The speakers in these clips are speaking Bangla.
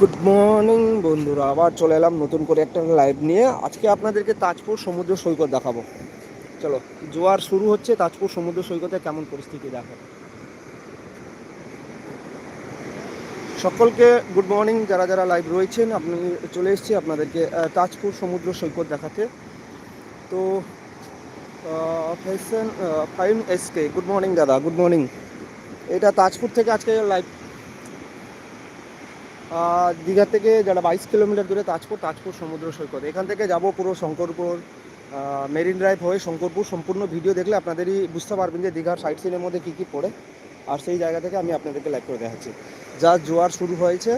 গুড মর্নিং বন্ধুরা, আবার চলে এলাম নতুন করে একটা লাইভ নিয়ে। আজকে আপনাদেরকে তাজপুর সমুদ্র সৈকত দেখাবো। চলো, জোয়ার শুরু হচ্ছে, তাজপুর সমুদ্র সৈকতে কেমন পরিস্থিতি দেখাবো সকলকে গুড মর্নিং যারা যারা লাইভ রয়েছেন, আপনি চলে এসেছি আপনাদেরকে তাজপুর সমুদ্র সৈকত দেখাতে। তো ফাইন এসকে গুড মর্নিং দাদা গুড মর্নিং এটা তাজপুর থেকে আজকে লাইভ দীঘা থেকে যারা বাইশ কিলোমিটার দূরে তাজপুর তাজপুর সমুদ্র সৈকত। এখান থেকে যাব পুরো শঙ্করপুর মেরিন ড্রাইভ হয়ে শঙ্করপুর। সম্পূর্ণ ভিডিও দেখলে আপনাদেরই বুঝতে পারবেন যে দীঘার সাইড সিনের মধ্যে কী কী পড়ে। আর সেই জায়গা থেকে আমি আপনাদেরকে লাইভ করে দেখাচ্ছি। যা জোয়ার শুরু হয়েছে।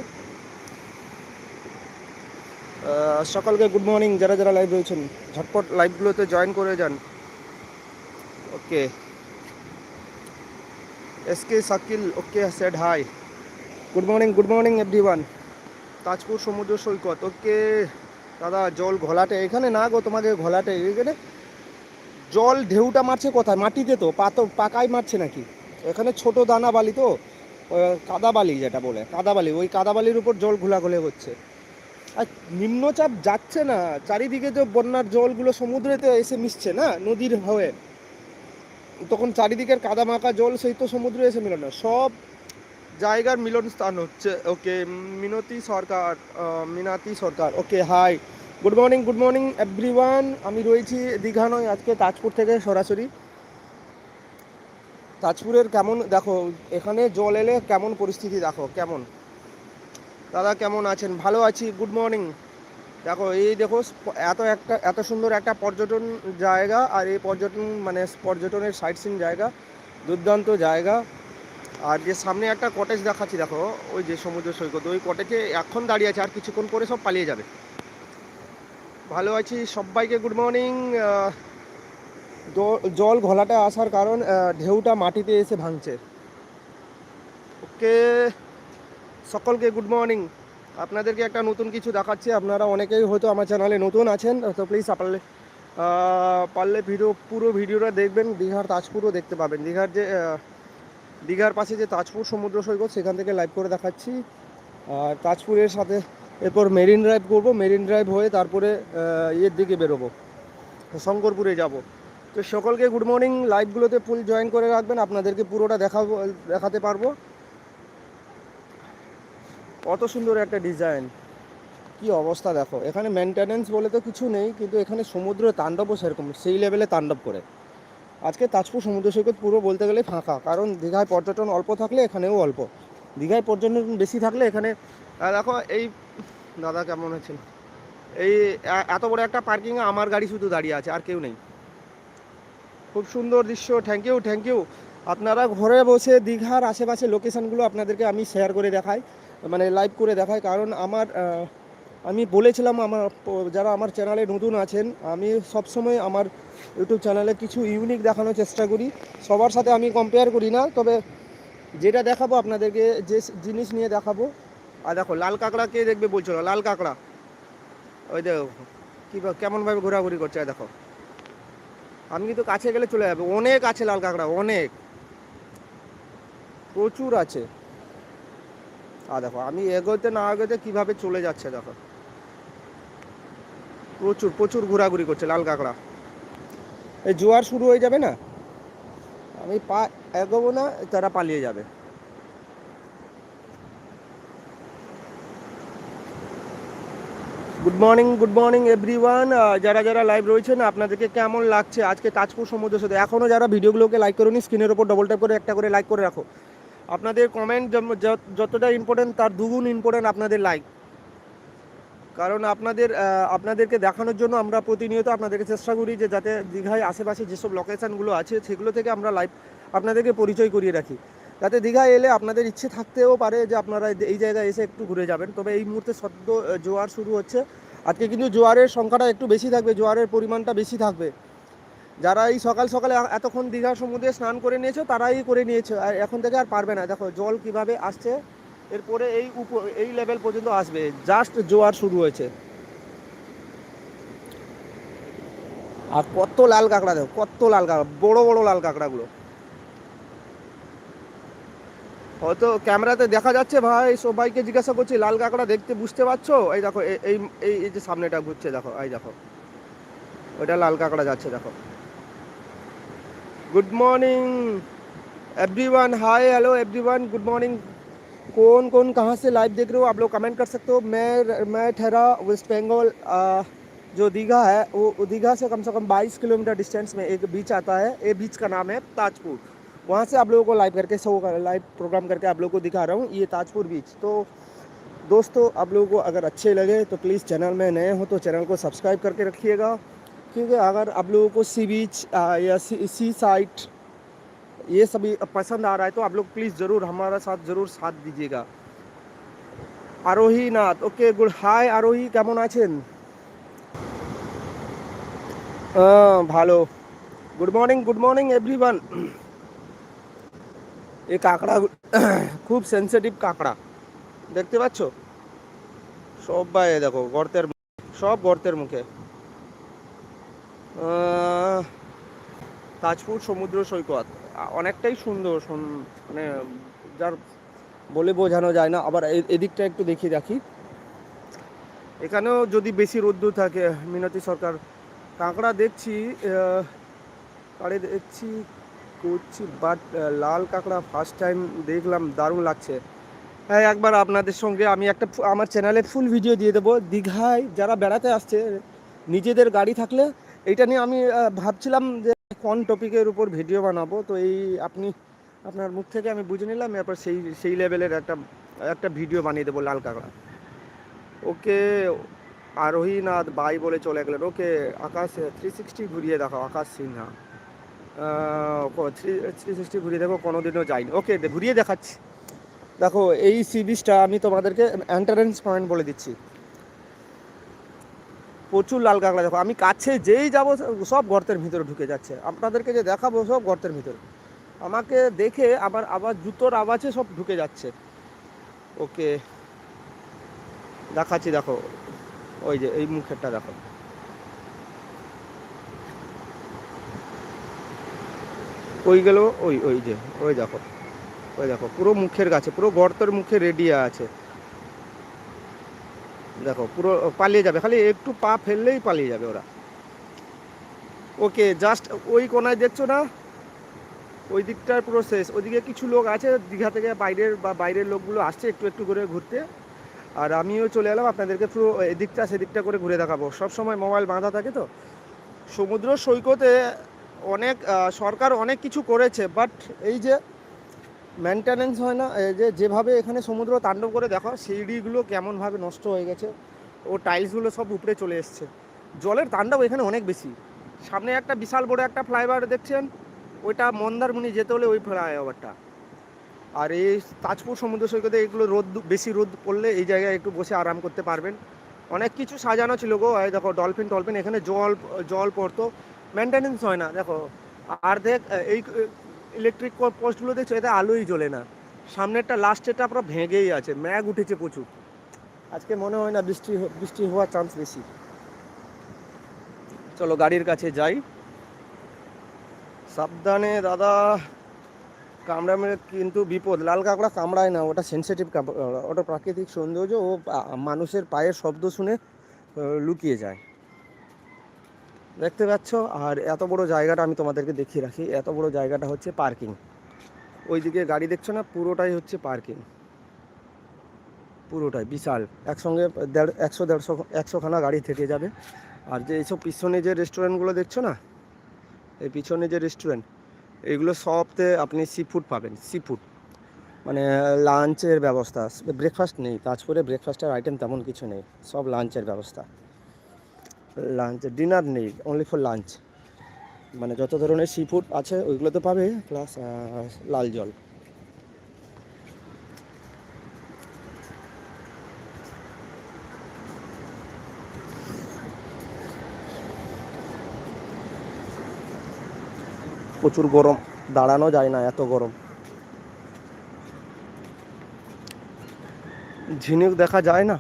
সকলকে গুড মর্নিং যারা যারা লাইভ রয়েছেন, ঝটপট লাইভগুলোতে জয়েন করে যান। Okay S K Shakil okay said hi good morning good morning everyone Tajpur সমুদ্র সৈকত। ওকে, দাদা, জল ঘোলাটে। এখানে না গো তোমাকে ঘোলাটে। এখানে জল ঢেউটা মারছে কোথায়? মাটিতে তো পাতো পাকায় মারছে নাকি? এখানে ছোট দানা বালি তো কাদা বালি যেটা বলে, কাদা বালি। ওই কাদা বালির উপর জল ঘোলাঘুলে হচ্ছে। আর নিম্নচাপ যাচ্ছে না। চারিদিকে তো বন্যার জলগুলো সমুদ্রেতে এসে মিশছে না, নদীর হয়ে। তখন চারিদিকের কাদা মাখা জল, সেই তো সমুদ্রে এসে মিলন না। সব জায়গার মিলন স্থান হচ্ছে okay Minati Sarkar Minati Sarkar okay hi good morning good morning everyone আমি রয়েছি দীঘা নয় আজকে তাজপুর থেকে সরাসরি। তাজপুরের কেমন, দেখো, এখানে জল এলে কেমন পরিস্থিতি, দেখো, কেমন? দাদা কেমন আছেন? ভালো আছি গুড মর্নিং দেখো, এই দেখো, এত একটা, এত সুন্দর একটা পর্যটন জায়গা, আর এই পর্যটন মানে পর্যটনের সাইট সিন জায়গা, দুর্দান্ত জায়গা। আর যে সামনে একটা কটেজ দেখাচ্ছি, দেখো, ওই যে সমুদ্র সৈকত, ওই কটেজে এখন দাঁড়িয়ে আছে, আর কিছুক্ষণ করে সব পালিয়ে যাবে। ভালো আছি সবাইকে গুড মর্নিং জল ঘোলাটা আসার কারণ ঢেউটা মাটিতে এসে ভাঙছে। ওকে, সকলকে গুড মর্নিং আপনাদেরকে একটা নতুন কিছু দেখাচ্ছি, আপনারা অনেকেই হয়তো আমার চ্যানেলে নতুন আছেন, তো প্লিজ পারলে পারলে ভিডিও পুরো ভিডিওটা দেখবেন, দীঘার তাজপুরও দেখতে পাবেন। দীঘার যে দীঘার পাশে যে তাজপুর সমুদ্র সৈকত, সেখান থেকে লাইভ করে দেখাচ্ছি। আর তাজপুরের সাথে এরপর মেরিন ড্রাইভ করব। মেরিন ড্রাইভ হয়ে তারপরে ইয়ের দিকে বেরোবো। শঙ্করপুরে যাব। তো সকলকে গুড মর্নিং লাইভগুলোতে ফুল জয়েন করে রাখবেন। আপনাদেরকে পুরোটা দেখাবো দেখাতে পারব। কত সুন্দর একটা ডিজাইন কি অবস্থা দেখো। এখানে মেনটেনেন্স বলে তো কিছু নেই, কিন্তু এখানে সমুদ্র তাণ্ডবও সেরকম। সেই লেভেলে তাণ্ডব করে। আজকে তাজপুর সমুদ্র সৈকত পুরো বলতে গেলে ফাঁকা, কারণ দীঘায় পর্যটন অল্প থাকলে এখানেও অল্প। দীঘায় পর্যটন বেশি থাকলে এখানে দেখো এই, দাদা কেমন আছেন এই এত বড় একটা পার্কিংয়ে আমার গাড়ি শুধু দাঁড়িয়ে আছে, আর কেউ নেই। খুব সুন্দর দৃশ্য থ্যাংক ইউ থ্যাংক ইউ আপনারা ঘরে বসে দীঘার আশেপাশে লোকেশানগুলো আপনাদেরকে আমি শেয়ার করে দেখাই মানে লাইভ করে দেখাই, কারণ আমার আমি বলেছিলাম আমার, যারা আমার চ্যানেলে নতুন আছেন, আমি সবসময় আমার ইউটিউব চ্যানেলে কিছু ইউনিক দেখানোর চেষ্টা করি। সবার সাথে আমি কম্পেয়ার করি না, তবে যেটা দেখাবো আপনাদেরকে, যে জিনিস নিয়ে দেখাবো। আর দেখো, লাল কাঁকড়া কে দেখবে বলছো না? লাল কাঁকড়া। ওই দেখো, কী কেমনভাবে ঘোরাঘুরি করছে, দেখো। আমি কিন্তু কাছে গেলে চলে যাবে। অনেক আছে লাল কাঁকড়া, অনেক। প্রচুর আছে। আর দেখো, আমি এগোতে না এগোতে কীভাবে চলে যাচ্ছে, দেখো। প্রচুর প্রচুর ঘোরাঘুরি করছে লাল কাঁকড়া। এই জোয়ার শুরু হয়ে যাবে না? আমি পা এগোবো না, তারা পালিয়ে যাবে। Good morning good morning everyone যারা যারা লাইভ রয়েছেন, আপনাদেরকে কেমন লাগছে? আজকে তাজপুর সমুদ্র সাথে এখনও যারা ভিডিওগুলোকে লাইক করুন স্ক্রিনের ওপর ডবল ট্যাপ করে একটা করে লাইক করে রাখো। আপনাদের কমেন্ট যতটা ইম্পর্টেন্ট তার দুগুণ ইম্পর্টেন্ট আপনাদের লাইক কারণ আপনাদের আপনাদেরকে দেখানোর জন্য আমরা প্রতিনিয়ত আপনাদেরকে চেষ্টা করি যে যাতে দীঘায় আশেপাশে যেসব লোকেশানগুলো আছে সেগুলো থেকে আমরা লাইভ আপনাদেরকে পরিচয় করিয়ে রাখি। যাতে দীঘায় এলে আপনাদের ইচ্ছে থাকতেও পারে যে আপনারা এই জায়গায় এসে একটু ঘুরে যাবেন। তবে এই মুহূর্তে সদ্য জোয়ার শুরু হচ্ছে। আজকে কিন্তু জোয়ারের সংখ্যাটা একটু বেশি থাকবে, জোয়ারের পরিমাণটা বেশি থাকবে। যারা এই সকাল সকালে এতক্ষণ দীঘার সমুদ্রে স্নান করে নিয়েছো, তারাই করে নিয়েছো। আর এখন থেকে আর পারবে না। দেখো, জল কীভাবে আসছে এরপরে এই উপর এই লেভেল পর্যন্ত আসবে। জাস্ট জোয়ার শুরু হয়েছে। আর কত লাল কাঁকড়া দেখো, কত লাল কাঁকড়া, বড় বড় লাল কাঁকড়াগুলো। হয়তো ক্যামেরাতে দেখা যাচ্ছে ভাই, সবাইকে জিজ্ঞাসা করছি, লাল কাঁকড়া দেখতে বুঝতে পারছ? এই দেখো এই এই যে সামনেটা ঘুরছে, দেখো, এই দেখো। ওইটা লাল কাঁকড়া যাচ্ছে, দেখো। Good morning everyone hi hello everyone good morning कौन कौन कहाँ से लाइव देख रहे हो? आप लोग कमेंट कर सकते हो। मैं मैं ठहरा वेस्ट बंगाल जो दीघा है वो दीघा से कम से कम 22 किलोमीटर डिस्टेंस में एक बीच आता है। ये बीच का नाम है ताजपुर। वहाँ से आप लोगों को लाइव करके शो कर लाइव प्रोग्राम करके आप लोगों को दिखा रहा हूँ। ये ताजपुर बीच तो दोस्तों आप लोगों को अगर अच्छे लगे तो प्लीज़ चैनल में नए हो तो चैनल को सब्सक्राइब करके रखिएगा। क्योंकि अगर आप लोगों को सी बीच या सी, सी साइट ये सभी पसंद आ रहा है तो आप लोग प्लीज़ ज़रूर हमारा साथ ज़रूर साथ दीजिएगा আরোহী নাথ ওকে গুড হাই আরোহী কেমন আছেন আহ, ভালো good morning good morning everyone এই কাঁকড়া খুব সেনসিটিভ কাঁকড়া দেখতে পাচ্ছ সবাই এই দেখো গর্তের মুখে, সব গর্তের মুখে আহ, তাজপুর সমুদ্র সৈকত আ- অনেকটাই সুন্দর মানে যার বলে বোঝানো যায় না। আবার এদিকটা একটু দেখিয়ে রাখি এখানেও যদি বেশি রোদ্দুর থাকে, মিনতি সরকার, কাঁকড়া দেখছি কাড়ে দেখছি, করছি বাট লাল কাঁকড়া ফার্স্ট টাইম দেখলাম, দারুণ লাগছে। হ্যাঁ একবার আপনাদের সঙ্গে আমি একটা আমার চ্যানেলে ফুল ভিডিও দিয়ে দেবো। দীঘায় যারা বেড়াতে আসছে, নিজেদের গাড়ি থাকলে এইটা নিয়ে আমি ভাবছিলাম যে কোন টপিকের উপর ভিডিও বানাবো, তো এই আপনি, আপনার মুখ থেকে আমি বুঝে নিলাম, এরপর সেই সেই লেভেলের একটা একটা ভিডিও বানিয়ে দেবো লাল কাঁকড়া। ওকে আরোহী নাথ বাই বলে চলে গেলেন। ওকে, আকাশ থ্রি সিক্সটি ঘুরিয়ে দেখাও, Akash Sinha. Three three sixty ঘুরিয়ে দেখো কোনো দিনও যাইনি ওকে ঘুরিয়ে দেখাচ্ছি। দেখো, এই সি আমি তোমাদেরকে এন্টারেন্স পয়েন্ট বলে দিচ্ছি। প্রচুর লাল কাঁকড়া দেখো। আমি কাছে যেই যাব, সব গর্তের ভিতরে ঢুকে যাচ্ছে। আপনাদেরকে যে দেখাবো, সব গর্তের ভিতরে। আমাকে দেখে আবার আবার জুতোর আওয়াজে সব ঢুকে যাচ্ছে। ওকে। দেখাচ্ছি, দেখো। ওই যে, এই মুখেরটা দেখো। ওই গেল, ওই ওই যে, ওই দেখো। ওই দেখো, পুরো মুখের কাছে পুরো গর্তের মুখে রেডিয়া আছে। দেখো, পুরো পালিয়ে যাবে, খালি একটু পা ফেললেই পালিয়ে যাবে ওরা। ওকে জাস্ট ওই কোনায় দেখছ না? ওই দিকটার পুরো শেষ। ওইদিকে কিছু লোক আছে, দীঘা থেকে বাইরের বা বাইরের লোকগুলো আসছে, একটু একটু করে ঘুরতে। আর আমিও চলে এলাম আপনাদেরকে পুরো এদিকটা সেদিকটা করে ঘুরে দেখাবো। সব সময় মোবাইল বাঁধা থাকে তো। সমুদ্র সৈকতে অনেক সরকার অনেক কিছু করেছে বাট এই যে মেনটেনেন্স হয় না যে যেভাবে এখানে সমুদ্র তাণ্ডব করে দেখো, সিঁড়িগুলো কেমনভাবে নষ্ট হয়ে গেছে, ও টাইলসগুলো সব উপরে চলে এসছে। জলের তাণ্ডব এখানে অনেক বেশি। সামনে একটা বিশাল বড় একটা ফ্লাইওভার দেখছেন, ওইটা মন্দারমণি যেতে হলে ওই ফ্লাইওভারটা আর এই তাজপুর সমুদ্র সৈকতে এগুলো রোদ, বেশি রোদ পড়লে এই জায়গায় একটু বসে আরাম করতে পারবেন। অনেক কিছু সাজানো ছিল গো, এই দেখো ডলফিন টলফিন এখানে জল জল পড়তো। মেনটেনেন্স হয় না, দেখো। আর দেখ, এই ইলেকট্রিক পোস্টগুলো দেখছ, এতে আলোই জ্বলে না। সামনেরটা লাস্টেরটা পুরো ভেঙেই আছে, ম্যাগ উঠেছে প্রচুর। আজকে মনে হয় না বৃষ্টি বৃষ্টি হওয়ার চান্স বেশি। চলো গাড়ির কাছে যাই। সাবধানে, দাদা। কামড়া মেরে কিন্তু বিপদ। লাল কাঁকড়া কামড়ায় না, ওটা সেন্সিটিভ ওটা প্রাকৃতিক সৌন্দর্য, ও মানুষের পায়ের শব্দ শুনে লুকিয়ে যায়। দেখতে পাচ্ছ, আর এত বড় জায়গাটা আমি তোমাদেরকে দেখিয়ে রাখি। এত বড় জায়গাটা হচ্ছে পার্কিং। ওইদিকে গাড়ি দেখছ না? পুরোটাই হচ্ছে পার্কিং। পুরোটাই বিশাল। একসঙ্গে দেড়, একশো দেড়শো, একশোখানা গাড়ি থেকে যাবে। আর যে এইসব পিছনে যে রেস্টুরেন্টগুলো দেখছ না? এই পিছনে যে রেস্টুরেন্ট, এগুলো সবতে আপনি সি ফুড পাবেন, সি ফুড। মানে লাঞ্চের ব্যবস্থা, ব্রেকফাস্ট নেই। তাজপুরে ব্রেকফাস্টের আইটেম তেমন কিছু নেই। সব লাঞ্চের ব্যবস্থা। লাঞ্চ ডিনার নেই অনলি ফর লাঞ্চ মানে যত ধরনের সি ফুড আছে, ওইগুলো তো পাবে প্লাস লাল জল। প্রচুর গরম, দাঁড়ানো যায় না এত গরম। ঝিনুক দেখা যায় না?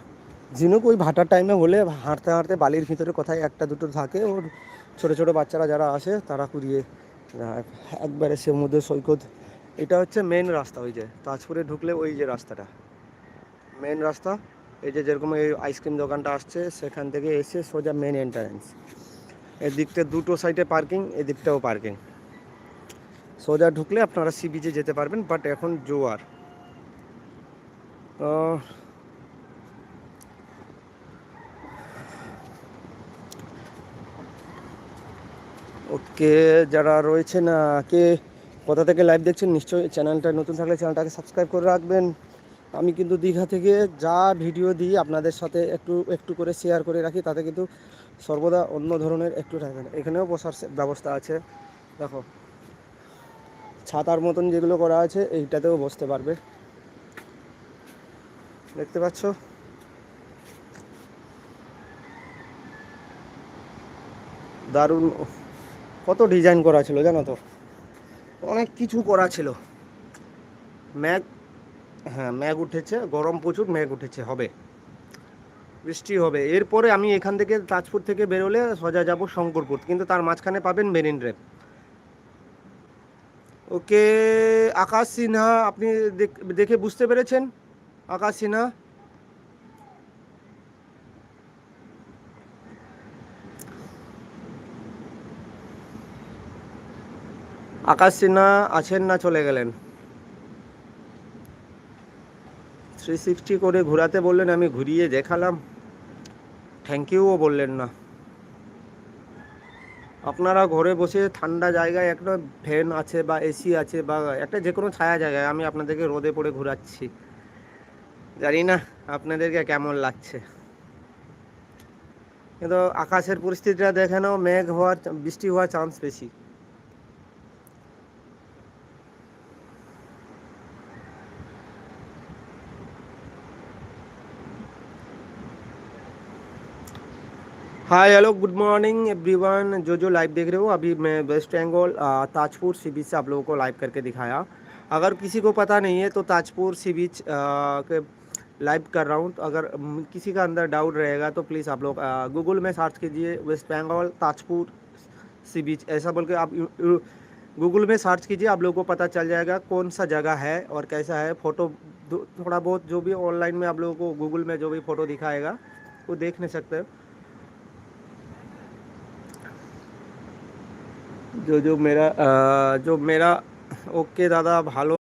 ঝিনুক ওই ভাটার টাইমে হলে হাঁটতে হাঁটতে বালির ভিতরে কোথায় একটা দুটো থাকে, ওর ছোটো ছোটো বাচ্চারা যারা আসে তারা কুড়িয়ে একবারে সে সমুদ্র সৈকত। এটা হচ্ছে মেন রাস্তা ওই যে, তাজপুরে ঢুকলে ওই যে রাস্তাটা। মেন রাস্তা, এই যে যেরকম এই আইসক্রিম দোকানটা আসছে, সেখান থেকে এসে সোজা মেন এন্ট্রান্স এদিকটা দুটো সাইডে পার্কিং এদিকটাও পার্কিং সোজা ঢুকলে আপনারা সি বিচে যেতে পারবেন বাট এখন জোয়ার। ওকে, যারা রয়েছে না কে কোথা থেকে লাইভ দেখছেন, নিশ্চয়ই চ্যানেলটা নতুন থাকলে চ্যানেলটাকে সাবস্ক্রাইব করে রাখবেন। আমি কিন্তু দীঘা থেকে যা ভিডিও দিই আপনাদের সাথে একটু একটু করে শেয়ার করে রাখি, তাতে কিন্তু সর্বদা অন্য ধরনের একটু থাকবে এখানেও বসার ব্যবস্থা আছে। দেখো, ছাতার মতন যেগুলো করা আছে, এইটাতেও বসতে পারবে। দেখতে পাচ্ছ? দারুণ কত ডিজাইন করা ছিল জানো তো? অনেক কিছু করা ছিল। ম্যাগ হ্যাঁ ম্যাগ উঠেছে, গরম প্রচুর ম্যাগ উঠেছে, হবে। বৃষ্টি হবে। এরপরে আমি এখান থেকে তাজপুর থেকে বেরোলে সোজা যাব শঙ্করপুর, কিন্তু তার মাঝখানে পাবেন marine drive. Okay, Akash Sinha, আপনি দেখ- বুঝতে পেরেছেন? আকাশ সিনহা? আকাশ সিনহা আছেন না চলে গেলেন? থ্রি সিক্সটি করে ঘোরাতে বললেন, আমি ঘুরিয়ে দেখালাম। থ্যাংক ইউও বললেন না। আপনারা ঘরে বসে ঠান্ডা জায়গায় একটা ফ্যান আছে বা এসি আছে বা একটা যে কোনো ছায়া জায়গায়, আমি আপনাদেরকে রোদে পড়ে ঘোরাচ্ছি। জানি না আপনাদেরকে কেমন লাগছে। কিন্তু আকাশের পরিস্থিতিটা দেখে নাও, মেঘ হওয়ার, বৃষ্টি হওয়ার চান্স বেশি। Hi hello good morning everyone जो जो लाइव देख रहे हो, अभी मैं West Bengal Tajpur sea beach से आप लोगों को लाइव करके दिखाया। अगर किसी को पता नहीं है तो ताजपुर सी बीच के लाइव कर रहा हूँ। तो अगर किसी का अंदर डाउट रहेगा तो प्लीज़ आप लोग गूगल में सर्च कीजिए West Bengal Tajpur sea beach ऐसा बोल के आप गूगल में सर्च कीजिए, आप लोगों को पता चल जाएगा कौन सा जगह है और कैसा है। फ़ोटो थोड़ा बहुत जो भी ऑनलाइन में आप लोगों को गूगल में जो भी फ़ोटो दिखाएगा, वो देख नहीं सकते। जो जो मेरा जो मेरा ओके दादा ভালো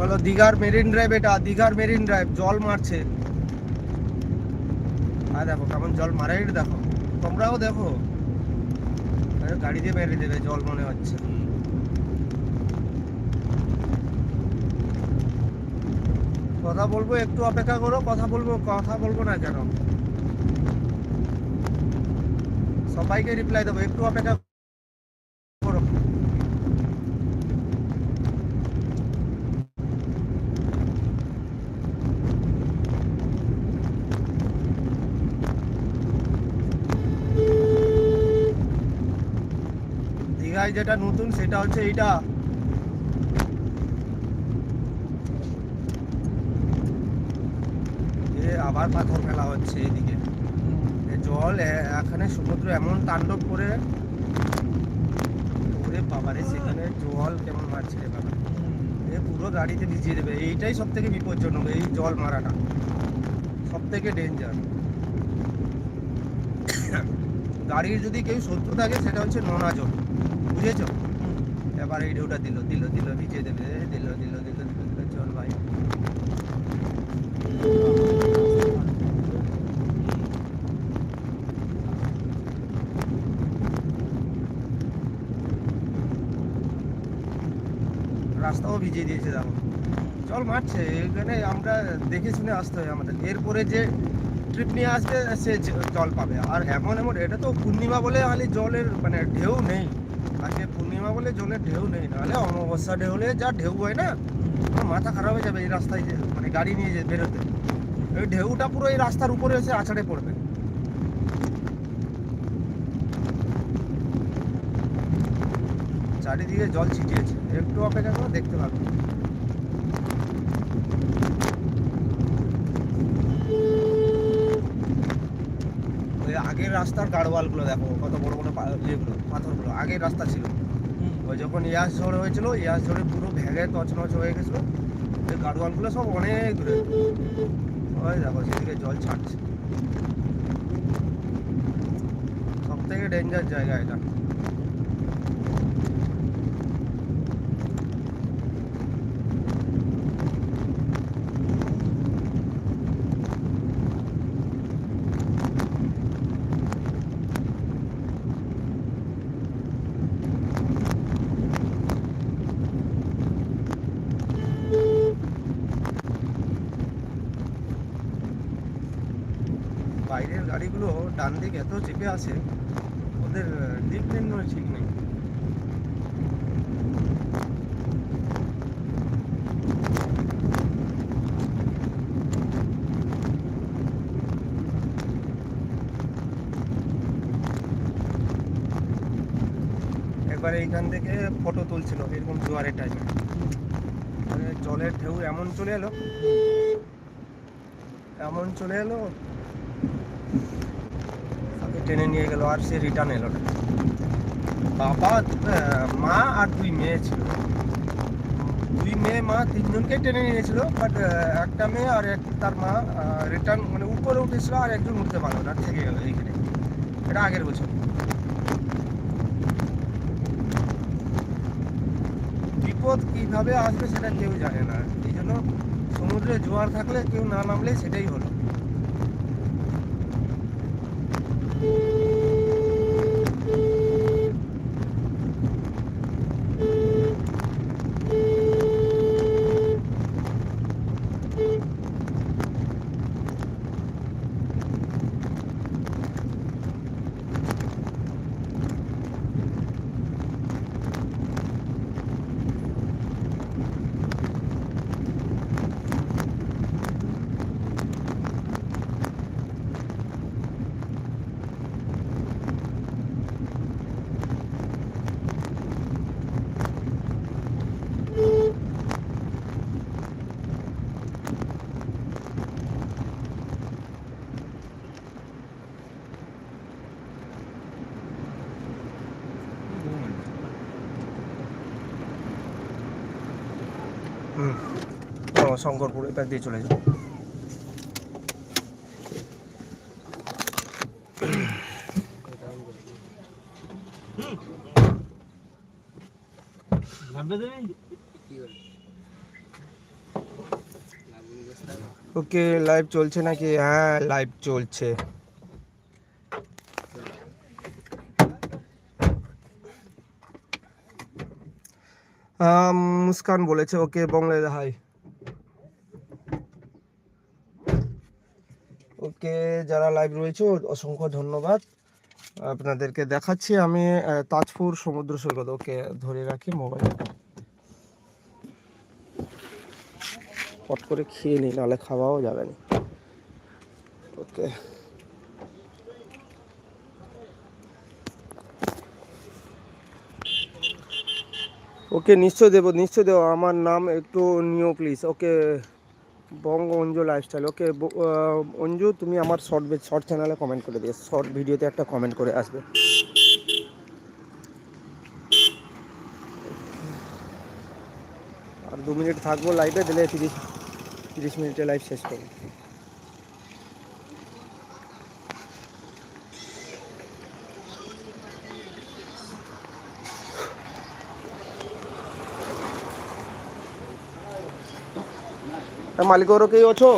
বলো, দীঘার মেরিন ড্রাইভ এটা, দীঘার মেরিন ড্রাইভ, জল মারছে। আর দেখো, কেমন জল মারে দেখো। তোমরাও দেখো। গাড়ি দিয়ে বেরিয়ে দেবে, জল মনে হচ্ছে। কথা বলব, একটু অপেক্ষা করো, কথা বলব কথা বলব না কেন? সবাইকে রিপ্লাই দেবো, একটু অপেক্ষা করো দীঘায় যেটা নতুন, সেটা হচ্ছে এইটা। আবার পাথর ফেলা হচ্ছে এদিকে। জল এখানে সমুদ্র এমন তাণ্ডব করে। ওরে বাবারে, সেখানে জল কেমন মারছে বাবা। এ পুরো গাড়িতে ভিজিয়ে দেবে। এইটাই সব থেকে বিপজ্জনক, এই জল মারাটা। সব থেকে ডেঞ্জার। গাড়ির যদি কেউ শত্রু থাকে, সেটা হচ্ছে নোনা জল বুঝেছ? এবার এই ঢেউটা দিল দিল দিল, ভিজিয়ে দেবে দিল দিল দিল দিল চল ভাই। রাস্তাও ভিজিয়ে দিয়েছে, দেখো। জল মারছে, এখানে আমরা দেখে শুনে আসতে হয় আমাদের। এরপরে যে ট্রিপ নিয়ে আসবে, সে জল পাবে। আর এমন এমন, এটা তো পূর্ণিমা বলে খালি জলের মানে ঢেউ নেই। আজকে পূর্ণিমা বলে জলের ঢেউ নেই, নাহলে অমাবস্যা ঢেউ হলে যা ঢেউ হয় না মাথা খারাপ হয়ে যাবে এই রাস্তায় যে মানে গাড়ি নিয়ে যে বেরোতে। ওই ঢেউটা পুরো এই রাস্তার উপরে এসে আছাড়ে পড়বে। চারিদিকে জল ছিটিয়েছে, একটু অপেক্ষা করে দেখতে পাবে ওই আগের রাস্তার গাড়োয়ালগুলো দেখো, কত বড় বড় ইয়েগুলো, পাথরগুলো, আগের রাস্তা ছিল। ওই যখন ইয়াস ঝড় হয়েছিল, ইয়াস ঝড়ে পুরো ভেঙে তছনছ হয়ে গেছিল। ওই গাড়োয়ালগুলো সব অনেক দূরে। ওই দেখো, সেদিকে জল ছাড়ছে। সব থেকে ডেঞ্জার জায়গা এটা বাইরের গাড়িগুলো ডান দিক এত চেপে আছে, ওদের দিক নির্ণয় ঠিক নেই। একবার এইখান থেকে ফটো তুলছিল, এরকম জোয়ারের টাইমে মানে জলের ঢেউ এমন চলে এলো, এমন চলে এলো টেনে নিয়ে গেল আর সে রিটার্ন এলো না। বাবা মা আর দুই মেয়ে ছিল। দুই মেয়ে, মা তিনজনকে টেনে নিয়েছিল বাট একটা মেয়ে আর এক, তার মা রিটার্ন মানে উপরে উঠেছিল আর একজন উঠতে পারল না থেকে গেল এইখানে। এটা আগের বছর। বিপদ কীভাবে আসবে সেটা কেউ জানে না। এই জন্য সমুদ্রে জোয়ার থাকলে কেউ না নামলে সেটাই হলো। শঙ্করপুর এবার দিয়ে চলে তুমি ওকে লাইভ চলছে নাকি? হ্যাঁ লাইভ চলছে। মুস্কান বলেছে, ওকে বংলে হাই ওকে যারা লাইভ রয়েছে অসংখ্য ধন্যবাদ। আপনাদেরকে দেখাচ্ছি আমি তাজপুর সমুদ্র সৈকত। ওকে, ধরে রাখি মোবাইল পট করে খেয়ে নিই নাহলে খাওয়াও যাবে না। ওকে। ওকে, নিশ্চয় দেবো নিশ্চয় দেবো। আমার নাম একটু নিও please okay Banga Anju lifestyle okay Anju, তুমি আমার শর্ট শর্ট চ্যানেলে কমেন্ট করে দিও। শর্ট ভিডিওতে একটা কমেন্ট করে আসবে। আর দু মিনিট থাকব লাইভে দিলে তিরিশ তিরিশ মিনিটে লাইভ শেষ করব। માલિકો રો কেই છો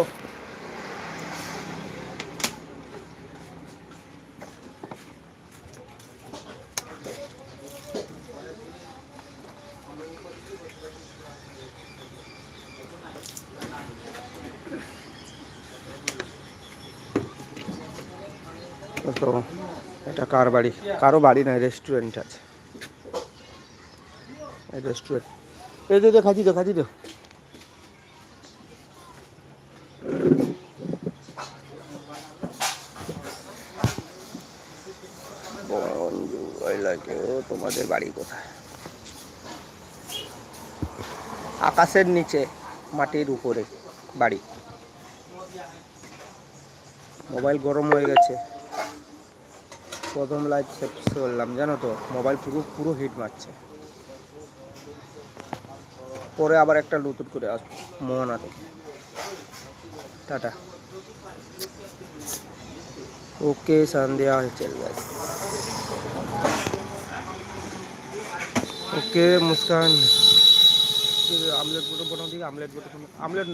তো এটা কার বাড়ি? কারও বাড়ি নয় রেস্টুরেন্ট আছে। রেস্টুরেন্ট এই তো খাচ্ছি তো খাচ্ছি তো আকাশের নিচে, মাটির উপরে, বাড়ি। মোবাইল গরম হয়ে গেছে। প্রথম শেষ করলাম, জানো তো, মোবাইল পুরো পুরো হিট মারছে। পরে আবার একটা নতুন করে আসব মোহনাতে। টাটা। ওকে, সন্ধ্যা চল गए ওকে মুস্কান আমলেট বনাও আমলেট আমলেট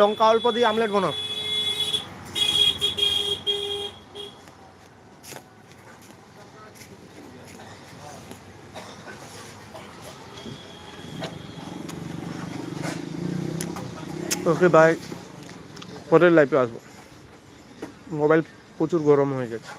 লঙ্কা অল্প দিয়ে আমলেট বানাও। ওকে পরের লাইফে আসব। মোবাইল প্রচুর গরম হয়ে গেছে।